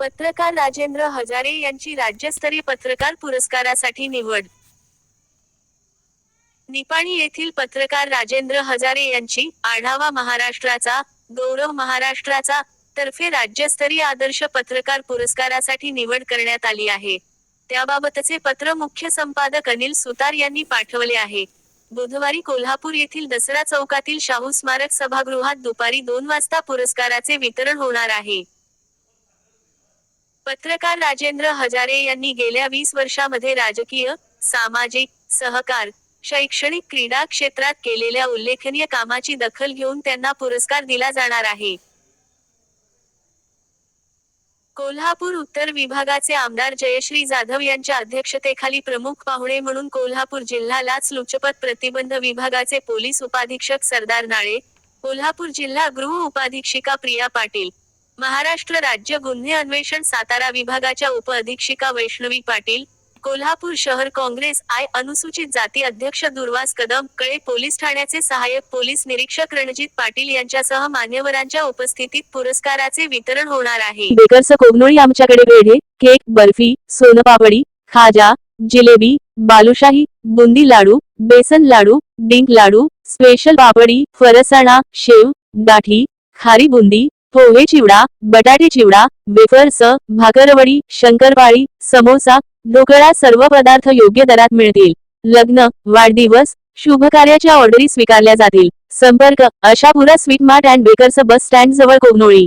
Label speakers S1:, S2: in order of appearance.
S1: पत्रकार राजेंद्र हजारे यांची राज्यस्तरीय पत्रकार पुरस्कारासाठी निवड. निपाणी येथील पत्रकार राजेंद्र हजारे यांची आढावा महाराष्ट्राचा गौरव महाराष्ट्राचा तर्फे राज्यस्तरीय आदर्श पत्रकार पुरस्कारासाठी निवड करण्यात आली आहे. त्याबाबतचे पत्र मुख्य संपादक अनिल सुतार यांनी पाठवले आहे. बुधवारी कोल्हापूर येथील दसरा चौकातील शाहू स्मारक सभागृहात दुपारी दोन वाजता पुरस्काराचे वितरण होणार आहे. पत्रकार राजेंद्र हजारे यांनी गेल्या वीस वर्षामध्ये राजकीय सामाजिक सहकार शैक्षणिक क्रीडा क्षेत्रात केलेल्या उल्लेखनीय कामाची दखल घेऊन त्यांना पुरस्कार दिला जाणार आहे. कोल्हापूर उत्तर विभागाचे आमदार जयश्री जाधव यांच्या अध्यक्षतेखाली प्रमुख पाहुणे म्हणून कोल्हापूर जिल्हा लाच लुचपत प्रतिबंध विभागाचे पोलीस उपाधीक्षक सरदार नाळे कोल्हापूर जिल्हा गृह उपाधीक्षिका प्रिया पाटील महाराष्ट्र राज्य गुन्हे अन्वेषण सातारा विभागाच्या उपअधीक्षिका वैष्णवी पाटील कोल्हापूर शहर काँग्रेस आय अनुसूचित जाती अध्यक्ष दुर्वास कदम कळे पोलीस ठाण्याचे सहाय्यक पोलीस निरीक्षक रणजित पाटील यांच्यासह मान्यवरांच्या उपस्थितीत पुरस्काराचे वितरण होणार आहे.
S2: बेकर्स कोगनोळी आमच्याकडे पेढे केक बर्फी सोनपापडी खाजा जिलेबी बालुशाही बुंदी लाडू बेसन लाडू डिंक लाडू स्पेशल पापडी फरसाणा शेव गाठी खारी बुंदी पोहे चिवडा बटाटे चिवडा वेफर्स भाकरवडी शंकरपाळी समोसा ढोकळा सर्व पदार्थ योग्य दरात मिळतील. लग्न वाढदिवस शुभ कार्याच्या ऑर्डरी स्वीकारल्या जातील. संपर्क Ashapura sweet mart and bakers bus stand जवळ
S3: कोगनोळी.